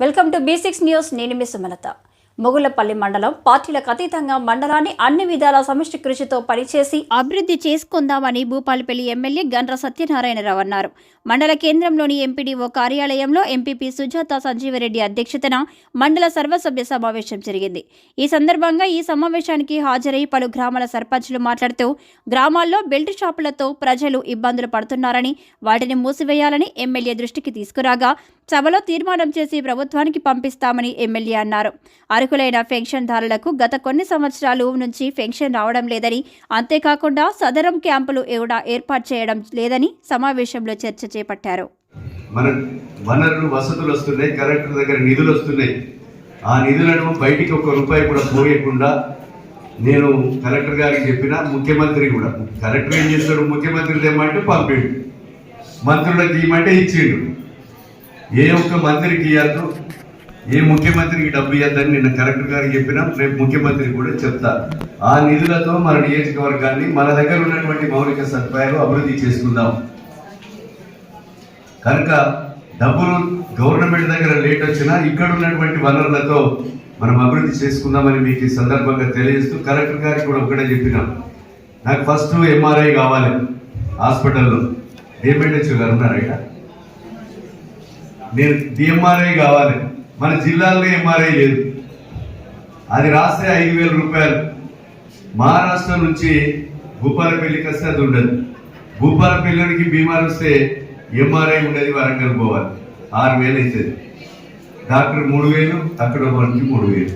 Welcome to B six news. నేను మీ సుమలత. మొగులపల్లి మండలం పార్టీలకు అతీతంగా మండలాన్ని అన్ని విధాల సమిష్టి కృషితో పనిచేసి అభివృద్ధి చేసుకుందామని భూపాలపల్లి ఎమ్మెల్యే గండ్ర సత్యనారాయణరావు అన్నారు. మండల కేంద్రంలోని ఎంపీడీఓ కార్యాలయంలో ఎంపీపీ సుజాత సంజీవరెడ్డి అధ్యక్షతన మండల సర్వసభ్య సమావేశం జరిగింది. ఈ సందర్భంగా ఈ సమావేశానికి హాజరై పలు గ్రామాల సర్పంచులు మాట్లాడుతూ గ్రామాల్లో బెల్ట్ షాపులతో ప్రజలు ఇబ్బందులు పడుతున్నారని వాటిని మూసివేయాలని ఎమ్మెల్యే దృష్టికి తీసుకురాగా సభలో తీర్మానం చేసి ప్రభుత్వానికి పంపిస్తామని ఎమ్మెల్యే అన్నారు. అర్హులైన పెన్షన్దారులకు గత కొన్ని సంవత్సరాలు నుంచి పెన్షన్ రావడం లేదని అంతేకాకుండా సదరం క్యాంపులు కూడా ఏర్పాటు చేయడం లేదని సమావేశంలో చర్చ చేపట్టారు. మన వనరులు వసతులు వస్తున్నాయి కలెక్టర్ దగ్గర నిధులు వస్తున్నాయి. ఆ నిధులను బయటికి ఒక రూపాయి కూడా పోయకుండా నేను కలెక్టర్ గారికి చెప్పిన ముఖ్యమంత్రి కూడా. కలెక్టర్ ఏం చేస్తాడు ముఖ్యమంత్రి తెమ్మంటే పంపిండు. మంత్రులకు ఇవ్వమంటే ఇచ్చిండు. ఏ ఒక్క మంత్రికి ఇవ్వద్దు ఏ ముఖ్యమంత్రికి డబ్బు ఇవ్వద్దని నిన్న కలెక్టర్ గారికి చెప్పినా రేపు ముఖ్యమంత్రి కూడా చెప్తా. ఆ నిధులతో మన నియోజకవర్గాన్ని మన దగ్గర ఉన్నటువంటి మౌలిక సదుపాయాలు అభివృద్ధి చేసుకుందాం. కనుక డబ్బులు గవర్నమెంట్ దగ్గర లేట్ వచ్చినా ఇక్కడ ఉన్నటువంటి వనరులతో మనం అభివృద్ధి చేసుకుందామని మీకు ఈ సందర్భంగా తెలియజేస్తూ కలెక్టర్ గారికి కూడా ఒకటే చెప్పినాం. నాకు ఫస్ట్ ఎంఆర్ఐ కావాలి హాస్పిటల్లో. డిఎంఎడ్హెచ్ గారు ఉన్నారు ఇక్కడ నేను డిఎంఆర్ఐ కావాలి. మన జిల్లాలో ఎంఆర్ఐ లేదు. అది రాస్తే ఐదు వేల రూపాయలు. మహారాష్ట్ర నుంచి భూపాలపల్లికి వస్తే అది ఉండదు. భూపాలపల్లికి బీమార్ వస్తే ఎంఆర్ఐ ఉండేది వరంగల్ పోవాలి. ఆరు వేలు అవుతుంది డాక్టర్ మూడు వేలు అక్కడ మనకి మూడు వేలు.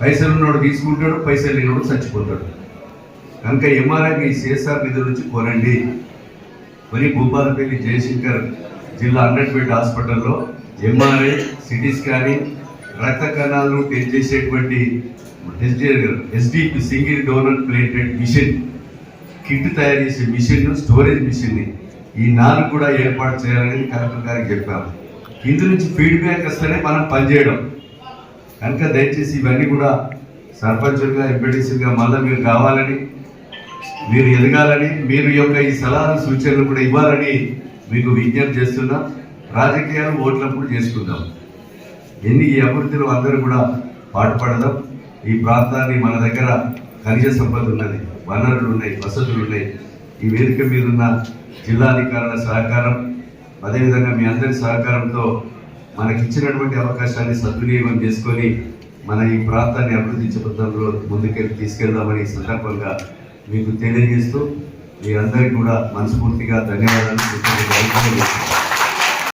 పైసలు ఉన్నోడు తీసుకుంటాడు పైసలు లేనివాడు చచ్చిపోతాడు. కనుక ఎంఆర్ఐకి సిఎస్ఆర్ నిధుల నుంచి కోరండి. మరి భూపాలపల్లి జయశంకర్ జిల్లా అండర్పేట హాస్పిటల్లో ఎంఆర్ఐ సిటీ స్కానింగ్ రక్త కణాలను టెస్ట్ చేసేటువంటి SDP single donor platelet machine kit తయారు చేసే మిషన్ స్టోరేజ్ మిషన్ని ఈ నాలుగు కూడా ఏర్పాటు చేయాలని కలెక్టర్ గారికి చెప్పాము. ఇందు నుంచి ఫీడ్బ్యాక్ వస్తేనే మనం పనిచేయడం. కనుక దయచేసి ఇవన్నీ కూడా సర్పంచులుగా ఎంపీటీసీగా మళ్ళీ మీరు కావాలని మీరు ఎదగాలని మీరు యొక్క ఈ సలహాలు సూచనలు కూడా ఇవ్వాలని మీకు విజ్ఞప్తి చేస్తున్నాం రాజకీయాలు ఓట్లప్పుడు చేసుకుందాం. ఎన్ని ఈ అభివృద్ధిలో అందరూ కూడా పాటుపడదాం. ఈ ప్రాంతాన్ని మన దగ్గర ఖనిజ సంపద ఉన్నది వనరులు ఉన్నాయి వసతులు ఉన్నాయి. ఈ వేదిక మీద ఉన్న జిల్లాధికారుల సహకారం అదేవిధంగా మీ అందరి సహకారంతో మనకి ఇచ్చినటువంటి అవకాశాన్ని సద్వినియోగం చేసుకొని మన ఈ ప్రాంతాన్ని అభివృద్ధి చెబుతంలో ముందుకెళ్ళి తీసుకెళ్దామని సందర్భంగా మీకు తెలియజేస్తూ మీరందరికీ కూడా మనస్ఫూర్తిగా ధన్యవాదాలు.